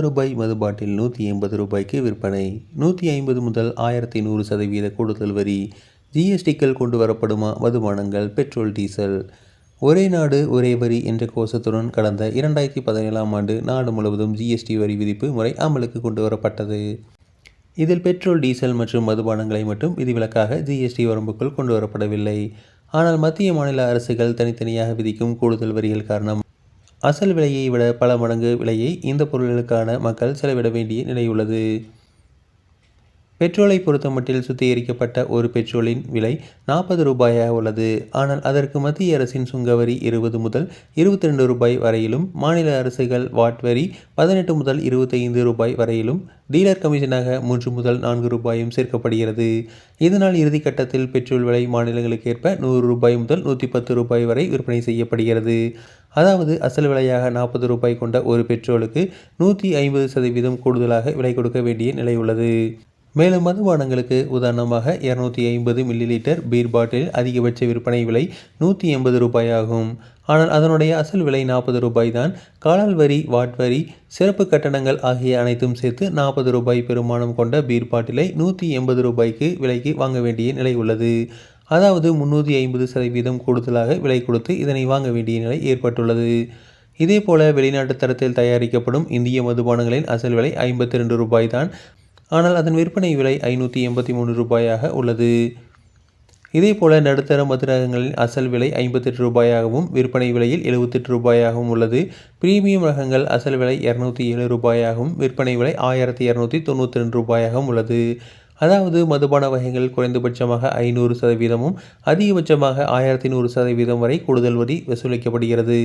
ரூபாய் மது பாட்டில் நூற்றி எண்பது ரூபாய்க்கு விற்பனை. நூற்றி ஐம்பது முதல் ஆயிரத்தி நூறு சதவீத கூடுதல் வரி. ஜிஎஸ்டிக்கள் கொண்டு வரப்படுமா மதுபானங்கள் பெட்ரோல் டீசல்? ஒரே நாடு ஒரே வரி என்ற கோஷத்துடன் கடந்த இரண்டாயிரத்தி பதினேழாம் ஆண்டு நாடு முழுவதும் ஜிஎஸ்டி வரி விதிப்பு முறை அமலுக்கு கொண்டு வரப்பட்டது. இதில் பெட்ரோல் டீசல் மற்றும் மதுபானங்களை மட்டும் விதிவிலக்காக ஜிஎஸ்டி வரம்புக்குள் கொண்டு வரப்படவில்லை. ஆனால் மத்திய மாநில அரசுகள் தனித்தனியாக விதிக்கும் கூடுதல் வரிகள் காரணம் அசல் விலையை விட பல மடங்கு விலையை இந்த பொருட்களுக்கான மக்கள் செலவிட வேண்டிய நிலையுள்ளது பெட்ரோலை பொறுத்தமட்டில் சுத்திகரிக்கப்பட்ட ஒரு பெட்ரோலின் விலை நாற்பது ரூபாயாக உள்ளது. ஆனால் அதற்கு மத்திய அரசின் சுங்கவரி இருபது முதல் இருபத்தி ரெண்டு ரூபாய் வரையிலும் மாநில அரசுகள் வாட் வரி பதினெட்டு முதல் இருபத்தைந்து ரூபாய் வரையிலும் டீலர் கமிஷனாக மூன்று முதல் நான்கு ரூபாயும் சேர்க்கப்படுகிறது. இதனால் இறுதிக்கட்டத்தில் பெட்ரோல் விலை மாநிலங்களுக்கு ஏற்ப நூறு ரூபாய் முதல் நூற்றி பத்து ரூபாய் வரை விற்பனை செய்யப்படுகிறது. அதாவது அசல் விலையாக நாற்பது ரூபாய் கொண்ட ஒரு பெட்ரோலுக்கு நூற்றி ஐம்பது சதவீதம் கூடுதலாக விலை கொடுக்க வேண்டிய நிலை உள்ளது. மேலும் மதுபானங்களுக்கு உதாரணமாக இரநூத்தி ஐம்பது மில்லி லிட்டர் பீர் பாட்டில் அதிகபட்ச விற்பனை விலை நூற்றி எண்பது ரூபாய் ஆகும் ஆனால் அதனுடைய அசல் விலை நாற்பது ரூபாய் தான் காலால் வரி வாட் வரி சிறப்பு கட்டணங்கள் ஆகிய அனைத்தும் சேர்த்து நாற்பது ரூபாய் பெருமானம் கொண்ட பீர் பாட்டிலை நூற்றி எண்பது ரூபாய்க்கு விலைக்கு வாங்க வேண்டிய நிலை உள்ளது. அதாவது முந்நூற்றி ஐம்பது சதவீதம் கூடுதலாக விலை கொடுத்து இதனை வாங்க வேண்டிய நிலை ஏற்பட்டுள்ளது. இதேபோல வெளிநாட்டு தரத்தில் தயாரிக்கப்படும் இந்திய மதுபானங்களின் அசல் விலை ஐம்பத்தி ரெண்டு ரூபாய் தான் ஆனால் அதன் விற்பனை விலை ஐநூற்றி எண்பத்தி மூணு ரூபாயாக உள்ளது. இதேபோல நடுத்தர மதுரகங்களின் அசல் விலை ஐம்பத்தெட்டு ரூபாயாகவும் விற்பனை விலையில் எழுபத்தெட்டு ரூபாயாகவும் உள்ளது. பிரீமியம் ரகங்கள் அசல் விலை இரநூத்தி ஏழு ரூபாயாகவும் விற்பனை விலை ஆயிரத்தி இரநூத்தி தொண்ணூற்றி ரெண்டு ரூபாயாகவும் உள்ளது. அதாவது மதுபான வகைகள் குறைந்தபட்சமாக ஐநூறு சதவீதமும் அதிகபட்சமாக ஆயிரத்தி நூறு சதவீதம் வரை கூடுதல் வரி வசூலிக்கப்படுகிறது.